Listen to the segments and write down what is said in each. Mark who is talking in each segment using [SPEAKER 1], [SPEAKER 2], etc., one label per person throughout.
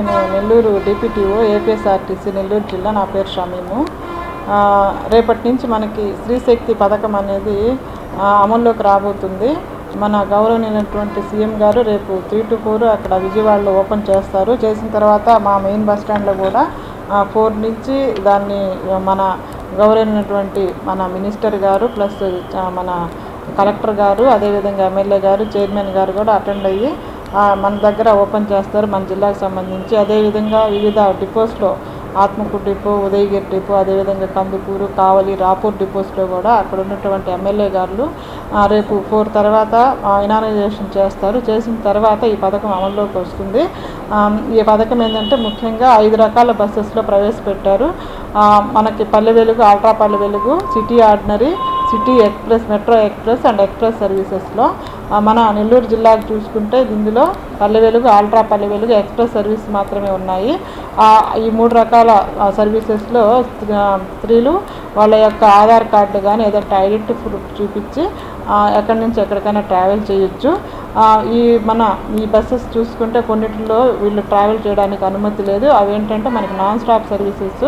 [SPEAKER 1] నేను Nellore DPTO APSRTC Nellore జిల్లా నా పేరు షమీము. రేపటి నుంచి మనకి స్త్రీశక్తి పథకం అనేది అమల్లోకి రాబోతుంది. మన గౌరవనీయులైనటువంటి సీఎం గారు రేపు త్రీ టు ఫోర్ అక్కడ విజయవాడలో ఓపెన్ చేస్తారు. చేసిన తర్వాత మా మెయిన్ బస్ స్టాండ్లో కూడా ఫోర్ నుంచి దాన్ని మన గౌరవనీయులైనటువంటి మన మినిస్టర్ గారు ప్లస్ మన కలెక్టర్ గారు అదేవిధంగా ఎమ్మెల్యే గారు చైర్మన్ గారు కూడా అటెండ్ అయ్యి మన దగ్గర ఓపెన్ చేస్తారు మన జిల్లాకు సంబంధించి. అదేవిధంగా వివిధ డిపోస్లో ఆత్మకూరు డిపో ఉదయగిరి డిపో అదేవిధంగా కందుకూరు కావలి రాపూర్ డిపోస్లో కూడా అక్కడ ఉన్నటువంటి ఎమ్మెల్యే గారు రేపు ఫోర్ తర్వాత ఇనానైజేషన్ చేస్తారు. చేసిన తర్వాత ఈ పథకం అమల్లోకి వస్తుంది. ఈ పథకం ఏంటంటే ముఖ్యంగా ఐదు రకాల బస్సెస్లో ప్రవేశపెట్టారు. మనకి పల్లె Velugu ultra Palle Velugu city ordinary city express metro express and express సర్వీసెస్లో. మన నెల్లూరు జిల్లాకు చూసుకుంటే ఇందులో పల్లె వెలుగు అల్ట్రా పల్లె వెలుగు ఎక్స్ప్రెస్ సర్వీస్ మాత్రమే ఉన్నాయి. ఈ మూడు రకాల సర్వీసెస్లో స్త్రీలు వాళ్ళ యొక్క ఆధార్ కార్డు కానీ ఏదంటే ఐడెంటిటీ ప్రూఫ్ చూపించి ఎక్కడి నుంచి ఎక్కడికైనా ట్రావెల్ చేయొచ్చు. ఈ మన ఈ బస్సెస్ చూసుకుంటే కొన్నిటిలో వీళ్ళు ట్రావెల్ చేయడానికి అనుమతి లేదు. అవి ఏంటంటే మనకి నాన్ స్టాప్ సర్వీసెస్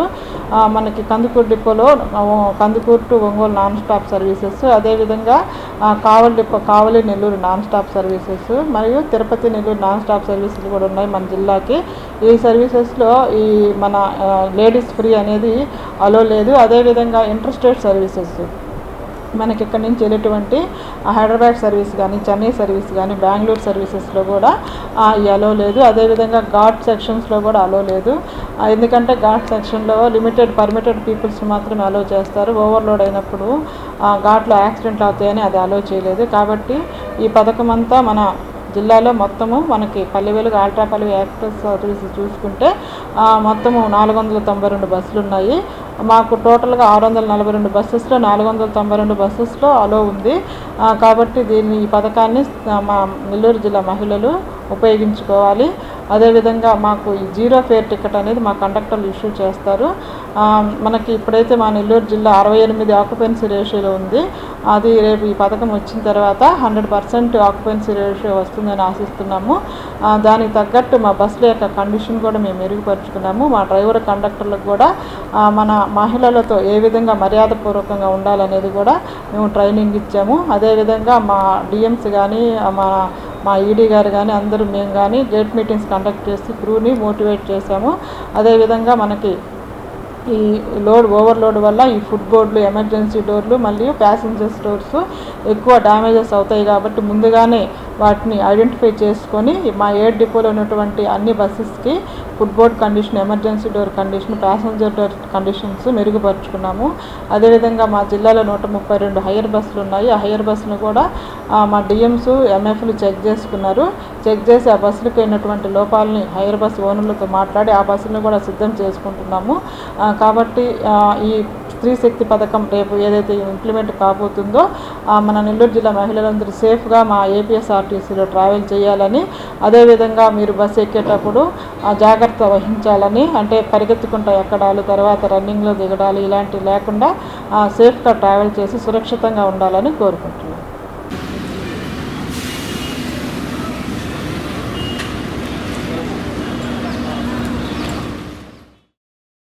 [SPEAKER 1] మనకి కందుకూరు డిపోలో Kandukur to Ongole non stop services అదేవిధంగా Kavali depot Kavali Nellore non stop services మరియు Tirupati Nellore non stop services కూడా ఉన్నాయి మన జిల్లాకి. ఈ సర్వీసెస్లో ఈ మన లేడీస్ ఫ్రీ అనేది అలో లేదు. అదేవిధంగా ఇంటర్స్టేట్ సర్వీసెస్ మనకి ఇక్కడ నుంచి వెళ్ళేటువంటి హైదరాబాద్ సర్వీస్ కానీ చెన్నై సర్వీస్ కానీ బెంగళూరు సర్వీసెస్లో కూడా ఈ అలో లేదు. అదేవిధంగా ఘాట్ సెక్షన్స్లో కూడా అలో లేదు. ఎందుకంటే ఘాట్ సెక్షన్లో లిమిటెడ్ పర్మిటెడ్ పీపుల్స్ మాత్రమే అలో చేస్తారు. ఓవర్లోడ్ అయినప్పుడు ఘాట్లో యాక్సిడెంట్లు అవుతాయని అది అలో చేయలేదు. కాబట్టి ఈ పథకం అంతా మన జిల్లాలో మొత్తము మనకి పల్లె వెలుగు పల్లె ఎక్స్ప్రెస్ సర్వీస్ చూసుకుంటే మొత్తము నాలుగు వందల తొంభై రెండు బస్సులు ఉన్నాయి మాకు టోటల్గా ఆరు వందల నలభై రెండు బస్సెస్లో నాలుగు వందల తొంభై రెండు బస్సెస్లో అలో ఉంది. కాబట్టి దీన్ని ఈ పథకాన్ని మా నెల్లూరు జిల్లా మహిళలు ఉపయోగించుకోవాలి. అదేవిధంగా మాకు ఈ జీరో ఫేర్ టికెట్ అనేది మా కండక్టర్లు ఇష్యూ చేస్తారు. మనకి ఇప్పుడైతే మా నెల్లూరు జిల్లా అరవై ఎనిమిది ఆక్యుపెన్సీ రేషియోలో ఉంది. అది రేపు ఈ పథకం వచ్చిన తర్వాత హండ్రెడ్ పర్సెంట్ ఆక్యుపెన్సీ రేషియో వస్తుందని ఆశిస్తున్నాము. దానికి తగ్గట్టు మా బస్సుల యొక్క కండిషన్ కూడా మేము మెరుగుపరుచుకున్నాము. మా డ్రైవర్ కండక్టర్లకు కూడా మన మహిళలతో ఏ విధంగా మర్యాదపూర్వకంగా ఉండాలనేది కూడా మేము ట్రైనింగ్ ఇచ్చాము. అదేవిధంగా మా డిఎంస్ కానీ మా మా ఈడీ గారు కానీ అందరూ మేము కానీ గేట్ మీటింగ్స్ కండక్ట్ చేసి క్రూని మోటివేట్ చేశాము అదేవిధంగా మనకి ఈ లోడ్ ఓవర్లోడ్ వల్ల ఈ ఫుడ్ బోర్డులు ఎమర్జెన్సీ డోర్లు మళ్ళీ ప్యాసింజర్స్ డోర్స్ ఎక్కువ డ్యామేజెస్ అవుతాయి కాబట్టి ముందుగానే వాటిని ఐడెంటిఫై చేసుకొని మా ఎయిర్ డిపోలో ఉన్నటువంటి అన్ని బస్సెస్కి food board condition emergency door condition passenger door conditions మెరుగుపరుచుకున్నాము. అదేవిధంగా మా జిల్లాలో నూట ముప్పై రెండు హైయర్ బస్సులు ఉన్నాయి. ఆ హైయర్ బస్సును కూడా మా డిఎంస్ ఎంఎఫ్లు చెక్ చేసుకున్నారు. చెక్ చేసి ఆ బస్సులకు అయినటువంటి లోపాలని హైయర్ బస్సు ఓనర్లతో మాట్లాడి ఆ బస్సులను కూడా సిద్ధం చేసుకుంటున్నాము. కాబట్టి ఈ స్త్రీ శక్తి పథకం రేపు ఏదైతే ఇంప్లిమెంట్ కాబోతుందో మన నెల్లూరు జిల్లా మహిళలందరూ సేఫ్గా మా ఏపీఎస్ఆర్టీసీలో ట్రావెల్ చేయాలని అదేవిధంగా మీరు బస్సు ఎక్కేటప్పుడు జాగ్రత్త వహించాలని అంటే పరిగెత్తుకుంటా ఎక్కడాలు తర్వాత రన్నింగ్లో దిగడాలు ఇలాంటివి లేకుండా సేఫ్గా ట్రావెల్ చేసి సురక్షితంగా ఉండాలని కోరుకుంటున్నాను